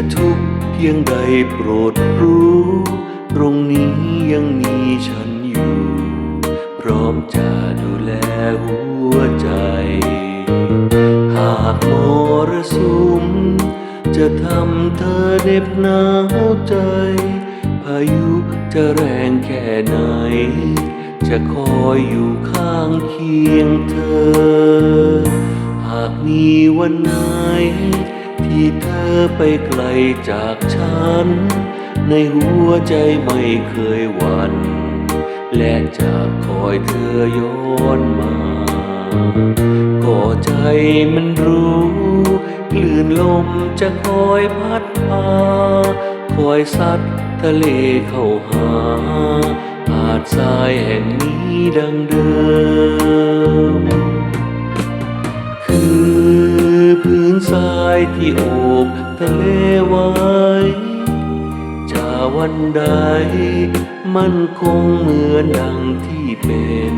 จะทุกเพียงใดโปรดรู้ ตรงนี้ยังมีฉันอยู่ พร้อมจะดูแลหัวใจ หากมรสุม จะทำเธอเหน็บหนาวใจ พายุจะแรงแค่ไหน จะคอยอยู่ข้างเคียงเธอ หากมีวันไหน ที่เธอไปไกลจากฉัน ในหัวใจไม่เคยหวั่นและจะคอยเธอย้อนมาก็ใจมันรู้คลื่นลมจะคอยพัดพา คอยซัดทะเลเข้าหาหาดทรายแห่งนี้ดังเดิม ที่โอบทะเลไว้จะวันใด มันคงเหมือนดังที่เป็น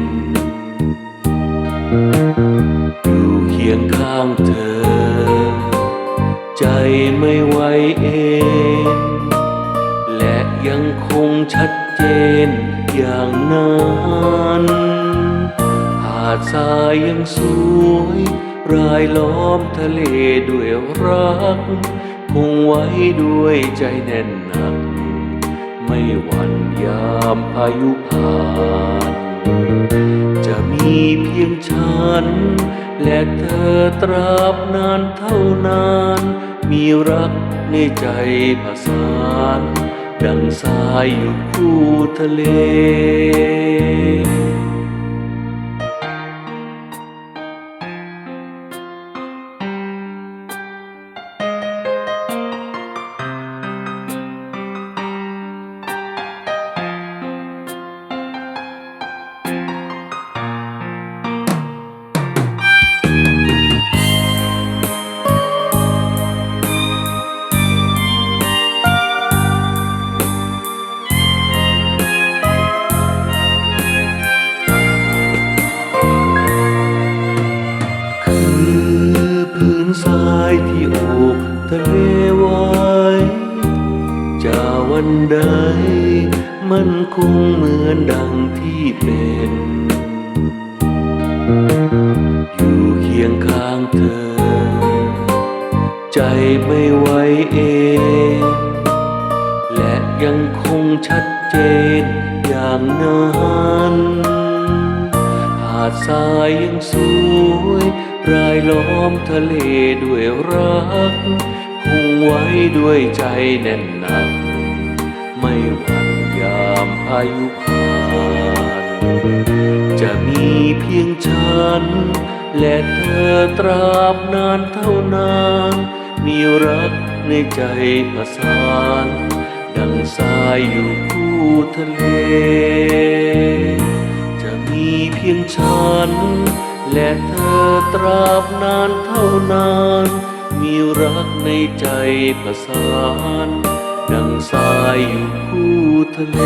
อยู่เคียงข้างเธอ ใจไม่ไหวเองและยังคงชัดเจนอย่างนั้นหาดทรายยังสวย รายล้อมทะเลด้วยรัก คงไว้ด้วยใจแน่นหนัก ไม่หวั่นยามพายุผ่าน จะมีเพียงฉัน และเธอตราบนานเท่านาน มีรักในใจผสาน ดังสายอยู่คู่ทะเล ทะเลไว้จะวันใด มันคงเหมือนดังที่เป็น อยู่เคียงข้างเธอ ใจไม่ไหวเองและยังคงชัดเจนอย่างนั้นหาดทรายยังสวย รายล้อมทะเลด้วยรัก คงไว้ด้วยใจแน่นหนัก ไม่หวั่นยามพายุผ่านจะมีเพียงฉัน และเธอตราบนานเท่านาน มีรักในใจผสาน ดังสายอยู่คู่ทะเล จะมีเพียงฉัน และเธอตราบนานเท่านาน มีรักในใจผสาน ดังสายอยู่คู่ทะเล